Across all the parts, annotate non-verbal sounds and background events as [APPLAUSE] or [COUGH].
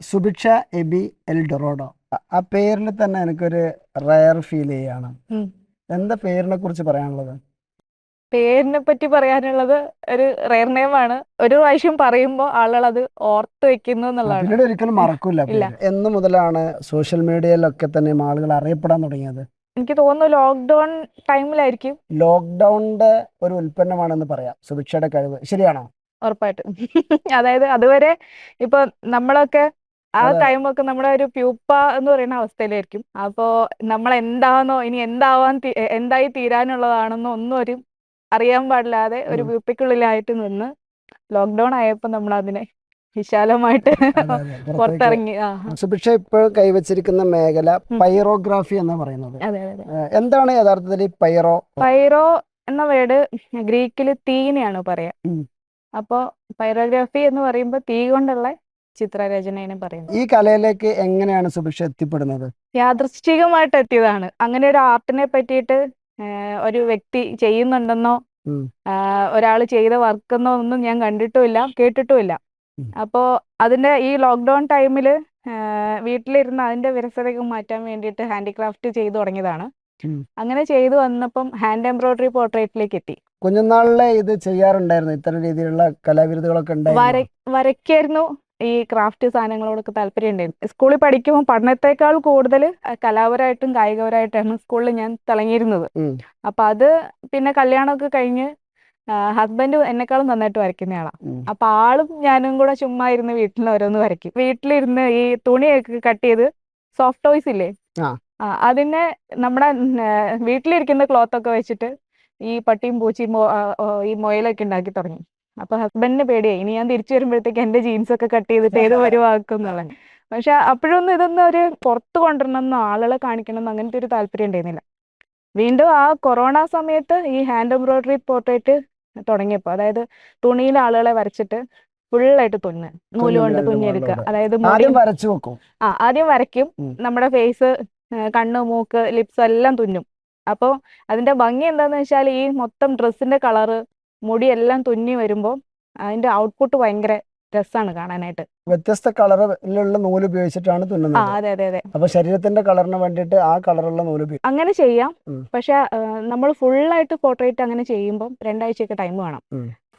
Subhiksha AB L ഡൊറോഡോ. ആ- പേരിൽ തന്നെ എനിക്കൊരു റയർ ഫീൽ ചെയ്യാണ്. എന്താ പേരിനെ കുറിച്ച് പറയാനുള്ളത്? പേരിനെ പറ്റി പറയാനുള്ളത് ഒരു റയർ നെയിം ആണ്. ഒരു പ്രാവശ്യം പറയുമ്പോൾ ആളുകൾ അത് ഓർത്ത് വെക്കുന്നു എന്നുള്ളതാണ്. ഒരിക്കലും മറക്കൂല എന്ന് മുതലാണ് സോഷ്യൽ മീഡിയയിലൊക്കെ തന്നെ ആളുകൾ അറിയപ്പെടാൻ തുടങ്ങിയത്. എനിക്ക് തോന്നുന്നു ലോക്ക്ഡൌൺ ടൈമിലായിരിക്കും ലോക്ക്ഡൌണിന്റെ ഒരു ഉൽപ്പന്നമാണെന്ന് പറയാം. സുഭിക്ഷയുടെ കഴിവ്. ശരിയാണോ? ഉറപ്പായിട്ടും അതായത് അതുവരെ ഇപ്പൊ നമ്മളൊക്കെ ആ അതെ. ടൈമൊക്കെ നമ്മുടെ ഒരു പ്യൂപ്പ എന്ന് പറയുന്ന അവസ്ഥയിലായിരിക്കും അപ്പോ നമ്മൾ എന്താണെന്നോ ഇനി എന്താവാൻ തീ- എ- എന്തായി തീരാനുള്ളതാണെന്നോ ഒന്നും ഒരു അറിയാൻ പാടില്ലാതെ ഒരു ഉം. പ്യൂപ്പയ്ക്കുള്ളിലായിട്ട് നിന്ന് ലോക്ക്ഡൌൺ ആയപ്പോ നമ്മൾ അതിനെ വിശാലമായിട്ട് അതെ, അതെ. പുറത്തേക്ക് പുറത്തിറങ്ങി ആ സുഭിക്ഷ ഇപ്പോൾ കൈവച്ചിരിക്കുന്ന മേഖല ഉം. പൈറോഗ്രാഫി എന്ന് പറയുന്നത് അതെ അതെ ഏഹ് എന്താണ് യഥാർത്ഥത്തിൽ ഈ പൈറോ പൈറോ എന്ന വേർഡ് ഗ്രീക്കിൽ തീനെയാണ് പറയാ ഉം. അപ്പോ പൈറോഗ്രാഫി എന്ന് പറയുമ്പോൾ തീ കൊണ്ടുള്ള ചിത്രരചനയാണ് പറയുന്നത്. ഈ കലയിലേക്ക് എങ്ങനെയാണ് സുഭിക്ഷ എത്തിപ്പെടുന്നത്? യാദൃശ്ചികമായിട്ട് എത്തിയതാണ്. അങ്ങനെ ഒരു ആർട്ടിനെ പറ്റിയിട്ട് ഒരു വ്യക്തി ചെയ്യുന്നുണ്ടെന്നോ. ഒരാൾ ചെയ്ത വർക്കെന്നോ ഒന്നും ഞാൻ കണ്ടിട്ടുമില്ല കേട്ടിട്ടുമില്ല. അപ്പോ അപ്പോൾ അതിന്റെ ഈ ലോക്ക്ഡൗൺ ടൈമിൽ വീട്ടിലിരുന്ന് അതിന്റെ വിരസതയൊക്കെ മാറ്റാൻ വേണ്ടിയിട്ട് ഹാൻഡിക്രാഫ്റ്റ് ചെയ്തു തുടങ്ങിയതാണ്. അങ്ങനെ ചെയ്തു വന്നപ്പം ഹാൻഡ് എംബ്രോയിഡറി പോർട്രേറ്റിലേക്ക് എത്തി കുഞ്ഞുനാളിലെ ഇത് ചെയ്യാറുണ്ടായിരുന്നു? ഇത്തരം രീതിയിലുള്ള കലാവിരുദ്ധകളൊക്കെ വരയ്ക്കായിരുന്നു. ഈ ക്രാഫ്റ്റ് സാധനങ്ങളോടൊക്കെ താല്പര്യം ഉണ്ടായിരുന്നു. സ്കൂളിൽ പഠിക്കുമ്പോൾ പഠനത്തെക്കാൾ കൂടുതൽ കലാപരമായിട്ടും കായികപരമായിട്ടാണ് സ്കൂളിൽ ഞാൻ തിളങ്ങിയിരുന്നത്. അപ്പൊ അത് പിന്നെ കല്യാണമൊക്കെ കഴിഞ്ഞ് ഹസ്ബൻഡ് എന്നെക്കാളും നന്നായിട്ട് വരയ്ക്കുന്നയാളാണ് ആളാണ് അപ്പൊ ആളും ഞാനും കൂടെ ചുമ്മാ ഇരുന്ന് വീട്ടിൽ ഓരോന്ന് വരയ്ക്കും. വീട്ടിലിരുന്ന് ഈ തുണിയൊക്കെ കട്ട് ചെയ്ത് സോഫ്റ്റ് ടോയ്സ് ഇല്ലേ? അതിനെ നമ്മുടെ വീട്ടിലിരിക്കുന്ന ക്ലോത്ത് ഒക്കെ വെച്ചിട്ട് ഈ പട്ടിയും പൂച്ചയും ഈ മൊയലൊക്കെ ഉണ്ടാക്കി തുടങ്ങി. അപ്പൊ ഹസ്ബൻഡിന് പേടിയായി. ഇനി ഞാൻ തിരിച്ചു വരുമ്പോഴത്തേക്ക് എന്റെ ജീൻസ് ഒക്കെ കട്ട് ചെയ്തിട്ട് ഏത് വരുവാക്കും എന്നുള്ളത്. പക്ഷെ അപ്പോഴൊന്നും ഇതൊന്നും ഒരു പുറത്ത് കൊണ്ടുവരണമെന്നോ ആളുകളെ കാണിക്കണമെന്നോ അങ്ങനത്തെ ഒരു താല്പര്യം ഉണ്ടായിരുന്നില്ല. വീണ്ടും ആ കൊറോണ സമയത്ത് ഈ ഹാൻഡ് എംബ്രോയിഡറി പോർട്രേറ്റ് തുടങ്ങിയപ്പോൾ അതായത് തുണിയിൽ ആളുകളെ വരച്ചിട്ട് ഫുള്ളായിട്ട് തുന്ന് നൂലുകൊണ്ട് തുന്നിയെടുക്കുക. അതായത് ആ ആദ്യം വരയ്ക്കും. നമ്മുടെ ഫേസ് കണ്ണ് മൂക്ക് ലിപ്സ് എല്ലാം തുന്നും. അപ്പോൾ അതിന്റെ ഭംഗി എന്താന്ന് വെച്ചാൽ ഈ മൊത്തം ഡ്രസ്സിന്റെ കളറ് മുടി എല്ലാം തുന്നി വരുമ്പോൾ അതിന്റെ ഔട്ട്പുട്ട് ഭയങ്കര രസമാണ് കാണാനായിട്ട്. വ്യത്യസ്ത കളറിലുള്ള നൂൽ ഉപയോഗിച്ചിട്ടാണ് തുന്നുന്നത്. അതെ അതെ അതെ. അപ്പൊ ശരീരത്തിന്റെ കളറിന് വേണ്ടിയിട്ട് ആ കളറുള്ള നൂൽ ഉപയോഗിക്കും അങ്ങനെ ചെയ്യാം. പക്ഷെ നമ്മൾ ഫുള്ളായിട്ട് പോർട്രേറ്റ് അങ്ങനെ ചെയ്യുമ്പോൾ രണ്ടാഴ്ചയൊക്കെ ടൈം വേണം.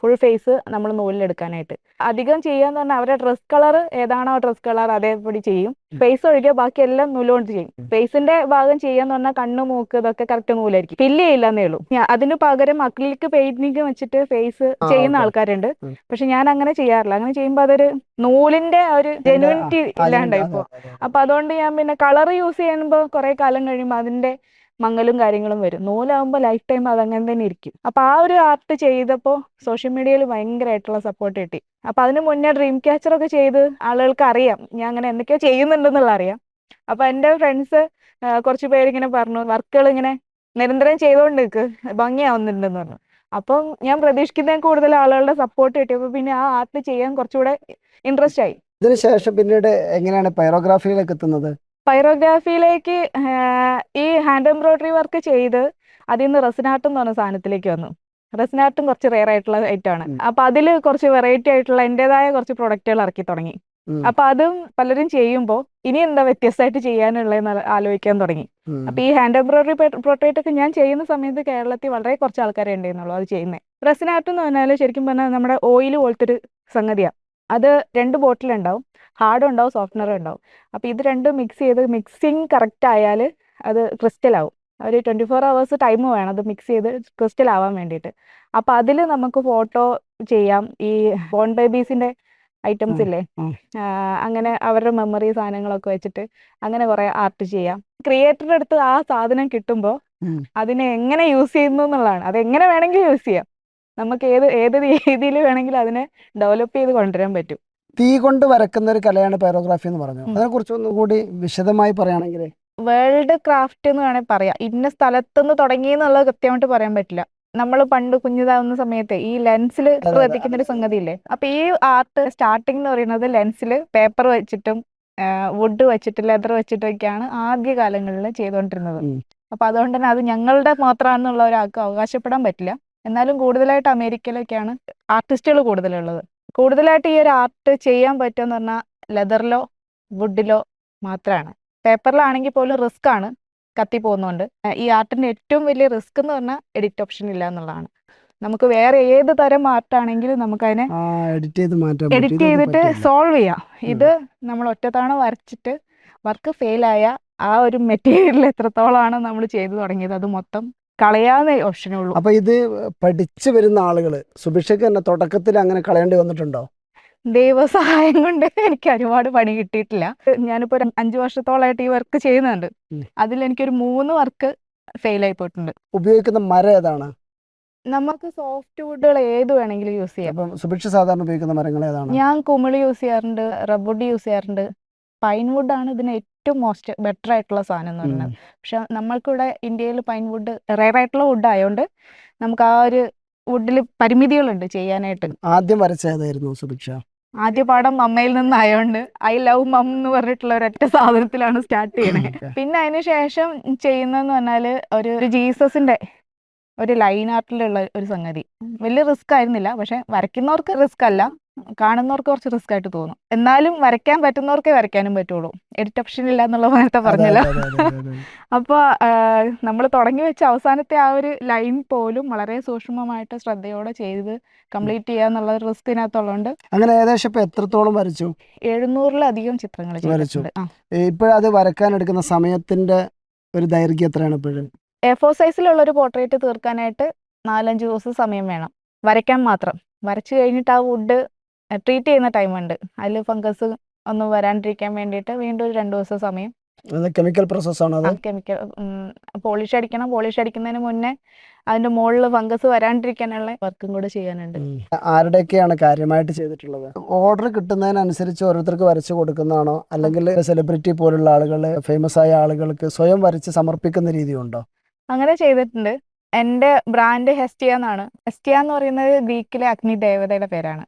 ഫുൾ ഫേസ് നമ്മൾ നൂലിലെടുക്കാനായിട്ട് അധികം ചെയ്യാന്ന് പറഞ്ഞാൽ അവരുടെ ഡ്രസ് കളർ ഏതാണോ ഡ്രസ് കളർ അതേപടി ചെയ്യും. ഫേസ് ഒഴികെ ബാക്കി എല്ലാം നൂലുകൊണ്ട് ചെയ്യും. ഫേസിന്റെ ഭാഗം ചെയ്യാന്ന് പറഞ്ഞാൽ കണ്ണു മൂക്ക് ഇതൊക്കെ കറക്റ്റ് നൂലായിരിക്കും. ഫില്ല് ചെയ്യില്ലെന്നേ ഉള്ളൂ. അതിന് പകരം അക്രിലിക് പെയിന്റിങ് വെച്ചിട്ട് ഫേസ് ചെയ്യുന്ന. ആൾക്കാരുണ്ട്. പക്ഷെ ഞാൻ അങ്ങനെ ചെയ്യാറില്ല. അങ്ങനെ ചെയ്യുമ്പോൾ അതൊരു നൂലിന്റെ ഒരു ജെനുവിനിറ്റി ഇല്ലാണ്ടായി അപ്പൊ അതുകൊണ്ട് ഞാൻ പിന്നെ കളർ യൂസ് ചെയ്യുമ്പോൾ കുറെ കാലം കഴിയുമ്പോൾ അതിന്റെ മങ്ങലും കാര്യങ്ങളും വരും. നൂലാകുമ്പോൾ ലൈഫ് ടൈം അതങ്ങനെ തന്നെ ഇരിക്കും. അപ്പോൾ ആ ഒരു ആർട്ട് ചെയ്തപ്പോൾ സോഷ്യൽ മീഡിയയിൽ ഭയങ്കരമായിട്ടുള്ള സപ്പോർട്ട് കിട്ടി. അപ്പോൾ അതിന് മുന്നേ ഡ്രീം ക്യാച്ചർ ഒക്കെ ചെയ്ത് ആളുകൾക്ക് അറിയാം. ഞാൻ അങ്ങനെ എന്തൊക്കെയോ ചെയ്യുന്നുണ്ടെന്നുള്ള അറിയാം. അപ്പോൾ എന്റെ ഫ്രണ്ട്സ് കുറച്ച് പേരിങ്ങനെ പറഞ്ഞു വർക്കുകൾ ഇങ്ങനെ നിരന്തരം ചെയ്തുകൊണ്ട് നിൽക്ക് ഭംഗിയാവുന്നുണ്ടെന്ന് പറഞ്ഞു. അപ്പം ഞാൻ പ്രതീക്ഷിക്കുന്ന കൂടുതൽ ആളുകളുടെ സപ്പോർട്ട് കിട്ടിയപ്പോൾ പിന്നെ ആ ആർട്ട് ചെയ്യാൻ കുറച്ചുകൂടെ ഇൻട്രസ്റ്റ് ആയി. ഇതിനുശേഷം പിന്നീട് എങ്ങനെയാണ് പൈറോഗ്രാഫിയിലേക്ക് എത്തുന്നത്? പൈറോഗ്രാഫിയിലേക്ക് ഈ ഹാൻഡ് എംബ്രോയിഡറി വർക്ക് ചെയ്ത് അതിൽ നിന്ന് റെസിനാർട്ട് എന്ന് പറഞ്ഞ സാധനത്തിലേക്ക് വന്നു. റെസിനാർട്ടും കുറച്ച് റെയർ ആയിട്ടുള്ള ഐറ്റമാണ് ആണ്. അപ്പൊ അതിൽ കുറച്ച് വെറൈറ്റി ആയിട്ടുള്ള എന്റേതായ കുറച്ച് പ്രൊഡക്റ്റുകൾ ഇറക്കി തുടങ്ങി. അപ്പൊ അതും പലരും ചെയ്യുമ്പോൾ ഇനി എന്താ വ്യത്യസ്തമായിട്ട് ചെയ്യാനുള്ളതെന്ന് ആലോചിക്കാൻ തുടങ്ങി. അപ്പൊ ഈ ഹാൻഡ് എംബ്രോയിഡറി പ്രൊട്ടേറ്റ് ഒക്കെ ഞാൻ ചെയ്യുന്ന സമയത്ത് കേരളത്തിൽ വളരെ കുറച്ച് ആൾക്കാരെ ഉണ്ടായിരുന്നുള്ളൂ അത് ചെയ്യുന്നത് റെസിനാർട്ട് എന്ന് പറഞ്ഞാൽ ശരിക്കും പറഞ്ഞാൽ നമ്മുടെ ഓയിൽ പോലത്തെ ഒരു സംഗതിയാണ് അത് രണ്ട് ബോട്ടിലുണ്ടാവും ഹാർഡും ഉണ്ടാവും സോഫ്റ്റ്നറും ഉണ്ടാവും അപ്പോൾ ഇത് രണ്ടും മിക്സ് ചെയ്ത് മിക്സിങ് കറക്റ്റ് ആയാൽ അത് ക്രിസ്റ്റൽ ആവും. ഒരു ട്വന്റി ഫോർ അവേഴ്സ് ടൈം വേണം അത് മിക്സ് ചെയ്ത് ക്രിസ്റ്റൽ ആവാൻ വേണ്ടിയിട്ട്. അപ്പോൾ അതിൽ നമുക്ക് ഫോട്ടോ ചെയ്യാം. ഈ ബോൺ ബേബീസിന്റെ ഐറ്റംസ് ഇല്ലേ? അങ്ങനെ അവരുടെ മെമ്മറി സാധനങ്ങളൊക്കെ വെച്ചിട്ട് അങ്ങനെ കുറെ ആർട്ട് ചെയ്യാം. ക്രിയേറ്ററുടെ അടുത്ത് ആ സാധനം കിട്ടുമ്പോൾ. അതിനെ എങ്ങനെ യൂസ് ചെയ്യുന്നു എന്നുള്ളതാണ്. അത് എങ്ങനെ വേണമെങ്കിലും യൂസ് ചെയ്യാം. നമുക്ക് ഏത് ഏത് രീതിയിൽ വേണമെങ്കിലും അതിനെ ഡെവലപ്പ് ചെയ്ത് കൊണ്ടുവരാൻ പറ്റും. തീ കൊണ്ട് വരക്കുന്ന ഒരു കലയാണ് പാരോഗ്രാഫി എന്ന് പറഞ്ഞു ഉം. അതിനെ കുറിച്ച് ഒന്നുകൂടി വിശദമായി പറയുകയാണെങ്കിൽ വേൾഡ് ക്രാഫ്റ്റ് എന്ന് വേണമെങ്കിൽ പറയാം. ഇന്ന സ്ഥലത്തുനിന്ന് തുടങ്ങി എന്നുള്ളത് കൃത്യമായിട്ട് പറയാൻ പറ്റില്ല. നമ്മൾ പണ്ട് കുഞ്ഞിതാവുന്ന സമയത്ത് ഈ ലെൻസിൽ. ശ്രദ്ധിക്കുന്ന ഒരു സംഗതി ഇല്ലേ അപ്പൊ ഈ ആർട്ട് സ്റ്റാർട്ടിംഗ് എന്ന് പറയുന്നത് ലെൻസിൽ പേപ്പർ വെച്ചിട്ടും വുഡ് വെച്ചിട്ട് ലെതർ വെച്ചിട്ടൊക്കെയാണ് ആദ്യ കാലങ്ങളിൽ ചെയ്തുകൊണ്ടിരുന്നത്. അപ്പൊ അതുകൊണ്ട് തന്നെ അത് ഞങ്ങളുടെ മാത്രമാണെന്നുള്ള ഒരാൾക്ക് അവകാശപ്പെടാൻ പറ്റില്ല. എന്നാലും കൂടുതലായിട്ട് അമേരിക്കയിലൊക്കെയാണ് ആർട്ടിസ്റ്റുകൾ കൂടുതലുള്ളത്. കൂടുതലായിട്ട് ഈ ഒരു ആർട്ട് ചെയ്യാൻ പറ്റുമെന്ന് പറഞ്ഞാൽ ലെതറിലോ വുഡിലോ മാത്രമാണ്. പേപ്പറിലാണെങ്കിൽ പോലും റിസ്ക് ആണ് കത്തി പോകുന്നതുകൊണ്ട്. ഈ ആർട്ടിന്റെ ഏറ്റവും വലിയ റിസ്ക് എന്ന് പറഞ്ഞാൽ എഡിറ്റ് ഓപ്ഷൻ ഇല്ല എന്നുള്ളതാണ്. നമുക്ക് വേറെ ഏത് തരം ആർട്ടാണെങ്കിലും നമുക്കതിനെ അതിനെ എഡിറ്റ് ചെയ്ത് എഡിറ്റ് ചെയ്തിട്ട് സോൾവ് ചെയ്യാം. ഇത് നമ്മൾ ഒറ്റത്തവണ വരച്ചിട്ട് വർക്ക് ഫെയിലായ ആ ഒരു മെറ്റീരിയൽ എത്രത്തോളമാണ് നമ്മൾ ചെയ്തു തുടങ്ങിയത്. അത് മൊത്തം കളയാവുന്ന ഓപ്ഷനേ ഉള്ളൂ. അപ്പൊ ഇത് പഠിച്ചു വരുന്ന ആളുകൾ സുഭിക്ഷക്ക് തന്നെ തുടക്കത്തിൽ അങ്ങനെ കളയേണ്ടി വന്നിട്ടുണ്ടോ? ദൈവസഹായം കൊണ്ട് എനിക്ക് ഒരുപാട് പണി കിട്ടിയിട്ടില്ല. ഞാനിപ്പോ ഒരു അഞ്ചു വർഷത്തോളമായിട്ട് ഈ വർക്ക് ചെയ്യുന്നുണ്ട്. അതിൽ എനിക്കൊരു മൂന്ന് വർക്ക് ഫെയിൽ ആയി പോയിട്ടുണ്ട്. ഉപയോഗിക്കുന്ന മരം ഏതാണ്? നമുക്ക് സോഫ്റ്റ് വുഡുകൾ ഏത് വേണമെങ്കിലും യൂസ് ചെയ്യാം. സുഭിക്ഷ സാധാരണ ഉപയോഗിക്കുന്ന മരങ്ങൾ ഏതാണ്? ഞാൻ കുമിളി യൂസ് ചെയ്യാറുണ്ട് റബ്ബുഡ് യൂസ് ചെയ്യാറുണ്ട്. പൈൻ വുഡ് ആണ് ഇതിന് ഏറ്റവും മോസ്റ്റ് ബെറ്റർ ആയിട്ടുള്ള സാധനം എന്ന് പറയുന്നത്. പക്ഷെ നമ്മൾക്കിവിടെ ഇന്ത്യയിൽ പൈൻ വുഡ് റയർ ആയിട്ടുള്ള വുഡ് ആയതുകൊണ്ട് നമുക്ക് ആ ഒരു വുഡിൽ പരിമിതികളുണ്ട് ചെയ്യാനായിട്ട്. ആദ്യം വരച്ചതായിരുന്നു സുഭിക്ഷ? ആദ്യ പാഠം അമ്മയിൽ നിന്നായോണ്ട് ഐ ലവ് മം എന്ന് പറഞ്ഞിട്ടുള്ള ഒരൊറ്റ സാധനത്തിലാണ് സ്റ്റാർട്ട് ചെയ്യണേ. പിന്നെ അതിന് ശേഷം ചെയ്യുന്നതെന്ന് പറഞ്ഞാൽ ഒരു ഒരു ജീസസിന്റെ ഒരു ലൈൻ ആർട്ടിലുള്ള ഒരു സംഗതി. വലിയ റിസ്ക് ആയിരുന്നില്ല പക്ഷെ വരയ്ക്കുന്നവർക്ക് റിസ്ക് അല്ല. കാണുന്നവർക്ക് കുറച്ച് റിസ്ക് ആയിട്ട് തോന്നും. എന്നാലും വരയ്ക്കാൻ പറ്റുന്നവർക്കേ വരയ്ക്കാനും പറ്റുള്ളൂ. എഡിറ്റ് ഓപ്ഷൻ ഇല്ല എന്നുള്ള നേരത്തെ പറഞ്ഞല്ലോ. [LAUGHS] അപ്പോൾ നമ്മൾ തുടങ്ങി വെച്ച അവസാനത്തെ ആ ഒരു ലൈൻ പോലും വളരെ സൂക്ഷ്മമായിട്ട് ശ്രദ്ധയോടെ ചെയ്ത് കംപ്ലീറ്റ് ചെയ്യുക എന്നുള്ള റിസ്ക് ഇതിനകത്തുള്ളതുകൊണ്ട് അങ്ങനെ ഏകദേശം ഇപ്പൊ എത്രത്തോളം വരച്ചു? എഴുന്നൂറിലധികം ചിത്രങ്ങൾ വരച്ചു. ഇപ്പോഴത് വരക്കാൻ എടുക്കുന്ന സമയത്തിന്റെ ഒരു ദൈർഘ്യം എത്രയാണ് ഇപ്പോഴും? എ ഫോർ സൈസിലുള്ള ഒരു പോർട്രേറ്റ് തീർക്കാനായിട്ട് നാലഞ്ച് ദിവസം സമയം വേണം. വരയ്ക്കാൻ മാത്രം. വരച്ചു കഴിഞ്ഞിട്ട് ആ വുഡ് ട്രീറ്റ് ചെയ്യുന്ന ടൈമുണ്ട് അതിൽ ഫംഗസ് ഒന്നും വരാണ്ടിരിക്കാൻ വേണ്ടിയിട്ട് വീണ്ടും ഒരു രണ്ടു ദിവസം സമയം. കെമിക്കൽ പ്രോസസ് ആണ് കെമിക്കൽ പോളിഷ് അടിക്കണം. പോളിഷ് അടിക്കുന്നതിന് മുന്നേ അതിന്റെ മുകളിൽ ഫംഗസ് വരാണ്ടിരിക്കാനുള്ള വർക്കും കൂടെ ചെയ്യാനുണ്ട്. ആരുടെയൊക്കെയാണ് കാര്യമായിട്ട് ചെയ്തിട്ടുള്ളത്? ഓർഡർ കിട്ടുന്നതിനനുസരിച്ച് ഓരോരുത്തർക്ക് വരച്ചു കൊടുക്കുന്നതാണോ? അല്ലെങ്കിൽ സെലിബ്രിറ്റി പോലുള്ള ആളുകൾ ഫേമസ് ആയ ആളുകൾക്ക് സ്വയം വരച്ച് സമർപ്പിക്കുന്ന രീതിയുണ്ടോ? അങ്ങനെ ചെയ്തിട്ടുണ്ട്. എന്റെ ബ്രാൻഡ് ഹെസ്റ്റിയ എന്നാണ്. ഹെസ്റ്റിയ എന്ന് പറയുന്നത് ഗ്രീക്കിലെ അഗ്നി ദേവതയുടെ പേരാണ്.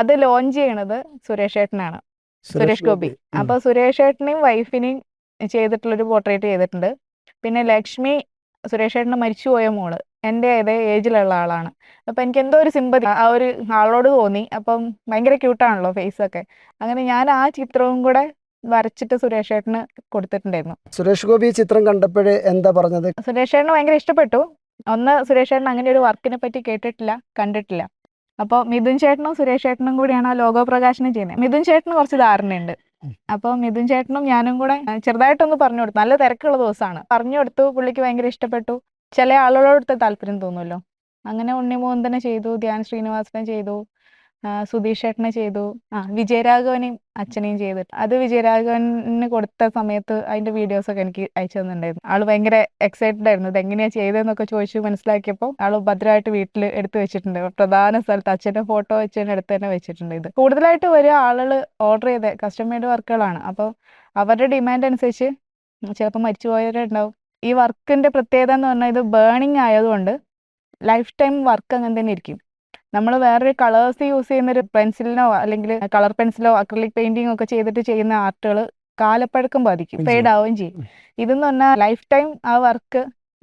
അത് ലോഞ്ച് ചെയ്യണത് സുരേഷ് ഏട്ടനാണ്. സുരേഷ് ഗോപി. അപ്പൊ സുരേഷ് ഏട്ടനെയും വൈഫിനെയും ചെയ്തിട്ടുള്ളൊരു പോർട്രേറ്റ് ചെയ്തിട്ടുണ്ട്. പിന്നെ ലക്ഷ്മി സുരേഷ് ഏട്ടന് മരിച്ചുപോയ മോൾ. എന്റെ അതേ ഏജിലുള്ള ആളാണ്. അപ്പൊ എനിക്ക് എന്തോ ഒരു സിമ്പതി ആ ഒരു ആളോട് തോന്നി. അപ്പം ഭയങ്കര ക്യൂട്ടാണല്ലോ ഫേസ് ഒക്കെ. അങ്ങനെ ഞാൻ ആ ചിത്രവും കൂടെ വരച്ചിട്ട് സുരേഷ് ഏട്ടന് കൊടുത്തിട്ടുണ്ടായിരുന്നു. സുരേഷ് ഗോപി ചിത്രം കണ്ടപ്പോഴേ എന്താ പറഞ്ഞത്? സുരേഷ് ഏട്ടന് ഭയങ്കര ഇഷ്ടപ്പെട്ടു. ഒന്ന് സുരേഷ് ഏട്ടൻ അങ്ങനെ ഒരു വർക്കിനെ പറ്റി കേട്ടിട്ടില്ല കണ്ടിട്ടില്ല. അപ്പോൾ മിഥുൻ ചേട്ടനും സുരേഷ് ചേട്ടനും കൂടിയാണ് ആ ലോഗോ പ്രകാശനം ചെയ്യുന്നത്. മിഥുൻ ചേട്ടന് കുറച്ച് ധാരണയുണ്ട്. അപ്പൊ അപ്പോൾ മിഥുൻ ചേട്ടനും ഞാനും കൂടെ ചെറുതായിട്ടൊന്ന് പറഞ്ഞു കൊടുത്തു. നല്ല തിരക്കുള്ള ദിവസമാണ്. പറഞ്ഞു കൊടുത്തു പുള്ളിക്ക് ഭയങ്കര ഇഷ്ടപ്പെട്ടു. ചില ആളുകളോട് താല്പര്യം തോന്നുമല്ലോ. അങ്ങനെ ഉണ്ണിമോഹന്തനെ ചെയ്തു ധ്യാൻ ശ്രീനിവാസനെ ചെയ്തു. സുധീഷ് ചെയ്തു. ആ വിജയരാഘവനെയും അച്ഛനെയും ചെയ്തിട്ട്. അത് വിജയരാഘവന് കൊടുത്ത സമയത്ത് അതിന്റെ വീഡിയോസ് ഒക്കെ എനിക്ക് അയച്ചു തന്നിട്ടുണ്ടായിരുന്നു. ആൾ ഭയങ്കര എക്സൈറ്റഡ് ആയിരുന്നു. ഇത് എങ്ങനെയാ ചെയ്തതെന്നൊക്കെ ചോദിച്ചു മനസ്സിലാക്കിയപ്പോൾ ആൾ ഭദ്രമായിട്ട് വീട്ടിൽ എടുത്തു വെച്ചിട്ടുണ്ട്. പ്രധാന സ്ഥലത്ത് അച്ഛന്റെ ഫോട്ടോ അച്ഛന്റെ അടുത്ത് തന്നെ വെച്ചിട്ടുണ്ട് ഇത്. കൂടുതലായിട്ട് വരിക ആളുകൾ ഓർഡർ ചെയ്ത കസ്റ്റമേഡ് വർക്കുകളാണ് അപ്പോൾ അവരുടെ ഡിമാൻഡ് അനുസരിച്ച് ചിലപ്പോൾ മരിച്ചു പോയവരുണ്ടാവും ഈ വർക്കിന്റെ പ്രത്യേകത എന്ന് പറഞ്ഞാൽ ഇത് ബേണിംഗ് ആയതുകൊണ്ട് ലൈഫ് ടൈം വർക്ക് അങ്ങനെ തന്നെ ഇരിക്കും. നമ്മൾ വേറൊരു കളേഴ്സ് യൂസ് ചെയ്യുന്ന ഒരു പെൻസിലിനോ അല്ലെങ്കിൽ കളർ പെൻസിലോ അക്രലിക് പെയിന്റിംഗ് ഒക്കെ ചെയ്തിട്ട് ചെയ്യുന്ന ആർട്ടുകൾ കാലപ്പഴക്കം ബാധിക്കും ഫെയ്ഡ്. ആവുകയും ചെയ്യും. ഇതെന്ന് പറഞ്ഞാൽ ലൈഫ് ടൈം ആ വർക്ക്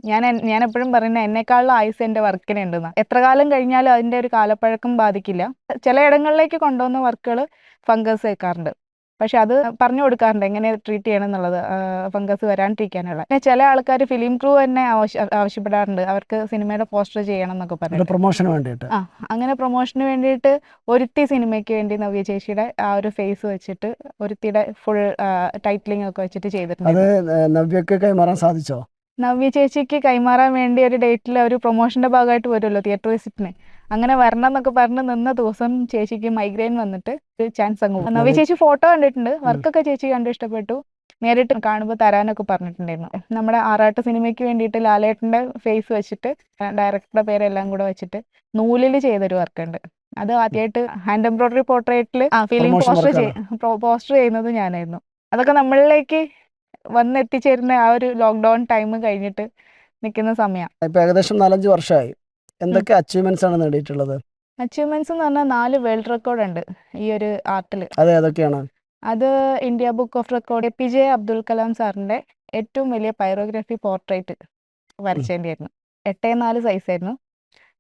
ഞാൻ ഞാൻ എപ്പോഴും പറയുന്നത് എന്നെക്കാളുള്ള ആയുസ് എന്റെ വർക്കിനെ ഉണ്ടെന്ന് എത്ര കാലം കഴിഞ്ഞാലും അതിന്റെ ഒരു കാലപ്പഴക്കം ബാധിക്കില്ല. ചില ഇടങ്ങളിലേക്ക് കൊണ്ടുവന്ന വർക്കുകൾ ഫംഗസ് വെക്കാറുണ്ട് പക്ഷെ അത് പറഞ്ഞു കൊടുക്കാറുണ്ട് എങ്ങനെ ട്രീറ്റ് ചെയ്യണം എന്നുള്ളത് ഫംഗസ് വരാണ്ടിരിക്കാനുള്ള. പിന്നെ ചില ആൾക്കാർ ഫിലിം ക്രൂ തന്നെ ആവശ്യപ്പെടാറുണ്ട്. അവർക്ക് സിനിമയുടെ പോസ്റ്റർ ചെയ്യണം എന്നൊക്കെ പറഞ്ഞു പ്രൊമോഷന് വേണ്ടിയിട്ട്. ആ അങ്ങനെ പ്രൊമോഷന് വേണ്ടിയിട്ട് ഒരുത്തി സിനിമയ്ക്ക് വേണ്ടി നവ്യ ചേച്ചിയുടെ ആ ഒരു ഫേസ് വെച്ചിട്ട് ഒരുത്തിയുടെ ഫുൾ ടൈറ്റിലിംഗ് ഒക്കെ വെച്ചിട്ട് ചെയ്തിട്ടുണ്ട്. അത് നവ്യക്ക് കൈമാറാൻ സാധിച്ചോ? നവ്യ ചേച്ചിക്ക് കൈമാറാൻ വേണ്ടി ഒരു ഡേറ്റിൽ ഒരു പ്രൊമോഷന്റെ ഭാഗമായിട്ട് വരുമല്ലോ തിയേറ്റർ വിസിറ്റിന് അങ്ങനെ വരണം എന്നൊക്കെ പറഞ്ഞ് നിന്ന ദിവസം ചേച്ചിക്ക് മൈഗ്രെയിൻ വന്നിട്ട് ചാൻസ് അങ്ങ്. നവ്യ ചേച്ചി ഫോട്ടോ കണ്ടിട്ടുണ്ട്. വർക്കൊക്കെ ചേച്ചി കണ്ടു ഇഷ്ടപ്പെട്ടു. നേരിട്ട് കാണുമ്പോൾ തരാനൊക്കെ പറഞ്ഞിട്ടുണ്ടായിരുന്നു. നമ്മുടെ ആറാട്ട് സിനിമയ്ക്ക് വേണ്ടിയിട്ട് ലാലേട്ടന്റെ ഫേസ് വെച്ചിട്ട് ഡയറക്ടറുടെ പേരെല്ലാം കൂടെ വെച്ചിട്ട് നൂലിൽ ചെയ്തൊരു വർക്കുണ്ട് അത് ആദ്യമായിട്ട് ഹാൻഡ് എംബ്രോയിഡറി പോർട്രേറ്റിൽ ഫീലിംഗ് പോസ്റ്റർ പോസ്റ്റർ ചെയ്യുന്നത് ഞാനായിരുന്നു. അതൊക്കെ നമ്മളിലേക്ക് വന്നെത്തിച്ചേരുന്ന ആ ഒരു ലോക്ക്ഡൗൺ ടൈം കഴിഞ്ഞിട്ട് നിൽക്കുന്ന സമയം. ഇപ്പൊ ഏകദേശം നാലഞ്ച് വർഷമായി. എന്തൊക്കെ അച്ചീവ്മെന്റ്സ് ആണ് നേടിയിട്ടുള്ളത്? അച്ചീവ്മെന്റ്സ് എന്ന് പറഞ്ഞാൽ നാല് വേൾഡ് റെക്കോർഡ് ഉണ്ട് ഈ ഒരു ആർട്ടിൽ അത് അതൊക്കെയാണ് അത് India book of record A P J Abdul Kalam സാറിന്റെ ഏറ്റവും വലിയ പൈറോഗ്രഫി പോർട്രേറ്റ് വരച്ചേണ്ടിയിരുന്നു. ആയിരുന്നു എട്ടേ നാല് സൈസായിരുന്നു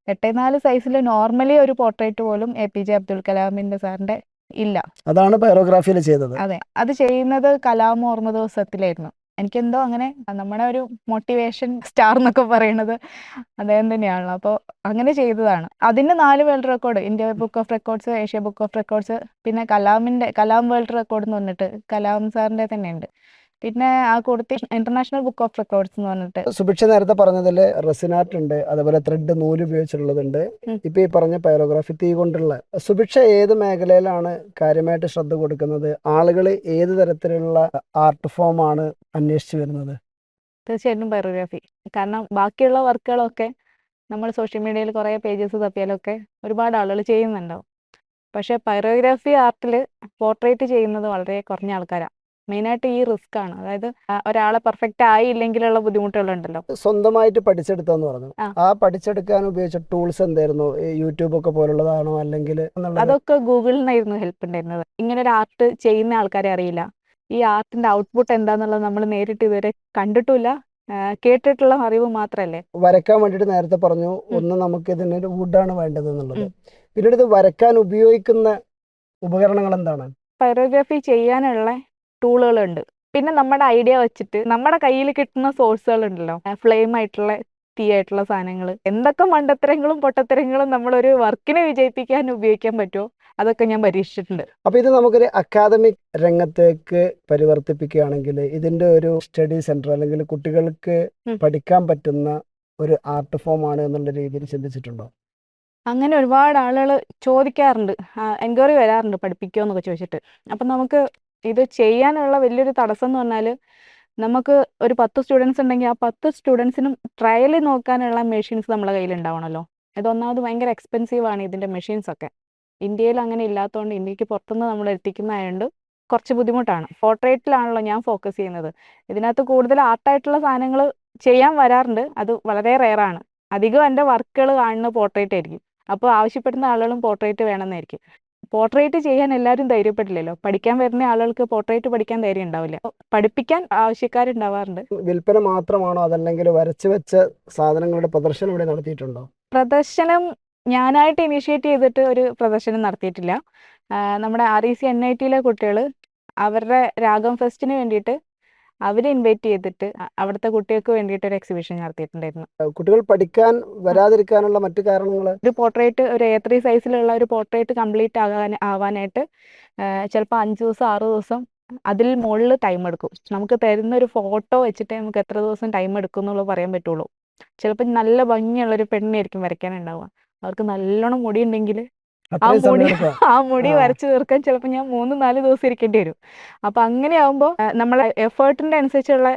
എട്ടേ നാല് സൈസിൽ നോർമലി ഒരു പോർട്രേറ്റ് പോലും എ പി ജെ അബ്ദുൽ കലാമിന്റെ സാറിന്റെ ഇല്ല. അതാണ് പൈറോഗ്രാഫിയിൽ ചെയ്തത്. അതെ. അത് ചെയ്യുന്നത് കലാം ഓർമ്മ ദിവസത്തിലായിരുന്നു. എനിക്കെന്തോ അങ്ങനെ നമ്മുടെ ഒരു മോട്ടിവേഷൻ സ്റ്റാർ എന്നൊക്കെ പറയുന്നത് അദ്ദേഹം തന്നെയാണല്ലോ. അപ്പോൾ അങ്ങനെ ചെയ്തതാണ്. അതിന് നാല് world record India book of records Asia book of records പിന്നെ കലാമിന്റെ കലാം വേൾഡ് റെക്കോർഡ് എന്ന് പറഞ്ഞിട്ട് കലാം സാറിന്റെ തന്നെ ഉണ്ട് പിന്നെ ആ കൂട്ടത്തിൽ ഇന്റർനാഷണൽ ബുക്ക് ഓഫ് റെക്കോർഡ്സ് എന്ന് പറഞ്ഞിട്ട്. സുഭിക്ഷ നേരത്തെ പറഞ്ഞതിൽ റെസിനാർട്ട് ഉണ്ട് അതേപോലെ ത്രെഡ് നൂൽ ഉപയോഗിച്ചിട്ടുള്ളതുണ്ട് ഇപ്പൊ ഈ പറഞ്ഞ പൈറോഗ്രാഫി തീ കൊണ്ടുള്ള സുഭിക്ഷ ഏത് മേഖലയിലാണ് കാര്യമായിട്ട് ശ്രദ്ധ കൊടുക്കുന്നത്? ആളുകൾ ഏത് തരത്തിലുള്ള ആർട്ട് ഫോം ആണ് അന്വേഷിച്ചു വരുന്നത്? തീർച്ചയായിട്ടും പൈറോഗ്രാഫി കാരണം ബാക്കിയുള്ള വർക്കുകളൊക്കെ നമ്മൾ സോഷ്യൽ മീഡിയയിൽ കുറേ പേജസ് തപ്പിയാലൊക്കെ ഒരുപാട് ആളുകൾ ചെയ്യുന്നുണ്ടാവും. പക്ഷേ പൈറോഗ്രാഫി ആർട്ടിൽ പോർട്രേറ്റ് ചെയ്യുന്നത് വളരെ കുറഞ്ഞ ആൾക്കാരാണ് മെയിനായിട്ട് ഈ റിസ്ക് ആണ്. അതായത് ഒരാളെ പെർഫെക്റ്റ് ആയില്ലെങ്കിലുള്ള ബുദ്ധിമുട്ടുകളുണ്ടല്ലോ. സ്വന്തമായിട്ട് പഠിച്ചെടുത്തെന്ന് പറഞ്ഞു. ആ. പഠിച്ചെടുക്കാൻ ഉപയോഗിച്ച ടൂൾസ് എന്തായിരുന്നു? യൂട്യൂബ് ഒക്കെ പോലുള്ളതാണോ അല്ലെങ്കിൽ അതൊക്കെ ഗൂഗിളിൽ നിന്നായിരുന്നു ഹെൽപ്പ് ഉണ്ടായിരുന്നത്. ഇങ്ങനെ ഒരു ആർട്ട് ചെയ്യുന്ന ആൾക്കാരെ അറിയില്ല. ഈ ആർട്ടിന്റെ ഔട്ട്പുട്ട് എന്താന്നുള്ളത് നമ്മൾ നേരിട്ട് ഇതുവരെ കണ്ടിട്ടില്ല കേട്ടിട്ടുള്ള അറിവ് മാത്രല്ലേ വരക്കാൻ വേണ്ടിട്ട് നേരത്തെ പറഞ്ഞു ഒന്ന് നമുക്ക് ഇതിനൊരു വുഡാണ് വേണ്ടത് എന്നുള്ളത്. പിന്നീട് ഇത് വരക്കാൻ ഉപയോഗിക്കുന്ന ഉപകരണങ്ങൾ എന്താണ്? പൈറോഗ്രാഫി ചെയ്യാനുള്ള ടൂളുകളുണ്ട് പിന്നെ നമ്മുടെ ഐഡിയ വെച്ചിട്ട് നമ്മുടെ കയ്യിൽ കിട്ടുന്ന സോഴ്സുകൾ ഉണ്ടല്ലോ ഫ്ലെയിം ആയിട്ടുള്ള തീ ആയിട്ടുള്ള സാധനങ്ങൾ എന്തൊക്കെ മണ്ടത്തരങ്ങളും പൊട്ടത്തരങ്ങളും നമ്മളൊരു വർക്കിനെ വിജയിപ്പിക്കാൻ ഉപയോഗിക്കാൻ പറ്റുമോ അതൊക്കെ ഞാൻ പരീക്ഷിച്ചിട്ടുണ്ട്. അപ്പൊ ഇത് നമുക്കൊരു അക്കാദമിക് രംഗത്തേക്ക് പരിവർത്തിപ്പിക്കുകയാണെങ്കിൽ ഇതിന്റെ ഒരു സ്റ്റഡി സെന്റർ അല്ലെങ്കിൽ കുട്ടികൾക്ക് പഠിക്കാൻ പറ്റുന്ന ഒരു ആർട്ട് ഫോം ആണ് എന്നുള്ള രീതിയിൽ ചിന്തിച്ചിട്ടുണ്ടോ? അങ്ങനെ ഒരുപാട് ആളുകൾ ചോദിക്കാറുണ്ട്. എൻക്വയറി വരാറുണ്ട് പഠിപ്പിക്കുമോ എന്നൊക്കെ ചോദിച്ചിട്ട്. അപ്പം നമുക്ക് ഇത് ചെയ്യാനുള്ള വലിയൊരു തടസ്സം എന്ന് പറഞ്ഞാൽ നമുക്ക് ഒരു പത്ത് സ്റ്റുഡൻസ് ഉണ്ടെങ്കിൽ ആ പത്ത് സ്റ്റുഡൻസിനും ട്രയൽ നോക്കാനുള്ള മെഷീൻസ് നമ്മളെ കയ്യിൽ ഉണ്ടാവണമല്ലോ ഇതൊന്നാമത് ഭയങ്കര എക്സ്പെൻസീവ് ആണ് ഇതിന്റെ മെഷീൻസ് ഒക്കെ. ഇന്ത്യയിൽ അങ്ങനെ ഇല്ലാത്തതുകൊണ്ട് ഇന്ത്യയ്ക്ക് പുറത്തുനിന്ന് നമ്മൾ എത്തിക്കുന്നതായതുകൊണ്ട് കുറച്ച് ബുദ്ധിമുട്ടാണ്. പോർട്രേറ്റിലാണല്ലോ ഞാൻ ഫോക്കസ് ചെയ്യുന്നത്. ഇതിനകത്ത് കൂടുതൽ ആർട്ടായിട്ടുള്ള സാധനങ്ങൾ ചെയ്യാൻ വരാറുണ്ട്. അത് വളരെ റെയറാണ് അധികം എന്റെ വർക്കുകൾ കാണുന്ന പോർട്രേറ്റ് ആയിരിക്കും. അപ്പോൾ ആവശ്യപ്പെടുന്ന ആളുകളും പോർട്രേറ്റ് വേണമെന്നായിരിക്കും. പോർട്രേറ്റ് ചെയ്യാൻ എല്ലാവരും ധൈര്യപ്പെട്ടില്ലല്ലോ. പഠിക്കാൻ വരുന്ന ആളുകൾക്ക് പോർട്രേറ്റ് പഠിക്കാൻ ധൈര്യം ഉണ്ടാവില്ല. പഠിപ്പിക്കാൻ ആവശ്യക്കാരുണ്ടാവാറുണ്ട്. വിൽപ്പന മാത്രമാണോ അതല്ലെങ്കിൽ വരച്ചു വെച്ച സാധനങ്ങളുടെ പ്രദർശനം ഇവിടെ നടത്തിയിട്ടുണ്ടോ? പ്രദർശനം ഞാനായിട്ട് ഇനിഷ്യേറ്റ് ചെയ്തിട്ട് ഒരു പ്രദർശനം നടത്തിയിട്ടില്ല. നമ്മുടെ R E C N I ടിയിലെ കുട്ടികൾ അവരുടെ രാഗം ഫെസ്റ്റിന് വേണ്ടിയിട്ട് അവർ ഇൻവൈറ്റ് ചെയ്തിട്ട് അവിടുത്തെ കുട്ടികൾക്ക് വേണ്ടിയിട്ട് ഒരു എക്സിബിഷൻ നടത്തിയിട്ടുണ്ടായിരുന്നു. കുട്ടികൾ പഠിക്കാൻ വരാതിരിക്കാനുള്ള മറ്റു കാരണങ്ങൾ ഒരു പോർട്രേറ്റ് ഒരു എ ത്രീ സൈസിലുള്ള ഒരു പോർട്രേറ്റ് കംപ്ലീറ്റ് ആകാൻ ആവാനായിട്ട് ചിലപ്പോൾ അഞ്ച് ദിവസം ആറ് ദിവസം അതിൽ മുകളിൽ ടൈം എടുക്കും. നമുക്ക് തരുന്ന ഒരു ഫോട്ടോ വെച്ചിട്ട് നമുക്ക് എത്ര ദിവസം ടൈം എടുക്കും എന്നുള്ളത് പറയാൻ പറ്റുള്ളൂ. ചിലപ്പോൾ നല്ല ഭംഗിയുള്ളൊരു പെണ്ണായിരിക്കും വരയ്ക്കാനുണ്ടാവുക അവർക്ക് നല്ലോണം മുടി ഉണ്ടെങ്കിൽ [LAUGHS] ആ മുടി ആ മുടി വരച്ചു തീർക്കാൻ ചിലപ്പോൾ ഞാൻ മൂന്ന് നാല് ദിവസം ഇരിക്കേണ്ടി വരും. അപ്പൊ അങ്ങനെ ആവുമ്പോൾ നമ്മളെ എഫേർട്ടിന്റെ അനുസരിച്ചുള്ള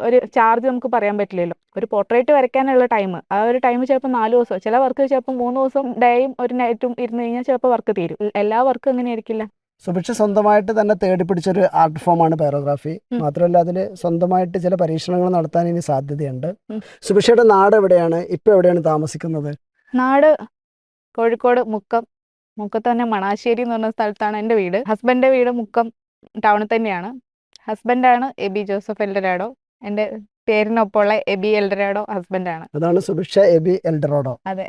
ഒരു ചാർജ് നമുക്ക് പറയാൻ പറ്റില്ലല്ലോ. ഒരു പോർട്രേറ്റ് വരയ്ക്കാനുള്ള ടൈം. ആ ഒരു ടൈം ചിലപ്പോൾ നാല് ദിവസം ചില വർക്ക് ചിലപ്പോൾ മൂന്ന് ദിവസം ഡേയും ഒരു നൈറ്റും ഇരുന്ന് കഴിഞ്ഞാൽ ചിലപ്പോൾ വർക്ക് തീരും. എല്ലാ വർക്കും അങ്ങനെ ആയിരിക്കില്ല. സുഭിക്ഷ സ്വന്തമായിട്ട് തന്നെ തേടി പിടിച്ചൊരു ആർട്ട് ഫോമാണ് പാരോഗ്രാഫി. മാത്രമല്ല അതിൽ സ്വന്തമായിട്ട് ചില പരീക്ഷണങ്ങൾ നടത്താൻ ഇനി സാധ്യതയുണ്ട്. സുഭിക്ഷയുടെ നാട് എവിടെയാണ്? ഇപ്പൊ എവിടെയാണ് താമസിക്കുന്നത്? നാട് കോഴിക്കോട് മുക്കം. മുക്കത്ത് തന്നെ മണാശ്ശേരി എന്ന് പറഞ്ഞ സ്ഥലത്താണ് എന്റെ വീട്. ഹസ്ബൻഡിന്റെ വീട് മുക്കം ടൗണിൽ തന്നെയാണ്. ഹസ്ബൻഡാണ് എബി ജോസഫ് എൽഡരാഡോ. എന്റെ പേരിനൊപ്പമുള്ള എബി എൽഡരാഡോ ഹസ്ബൻഡാണ് അതാണ് സുഭിക്ഷ എബി എൽഡറോഡോ അതെ?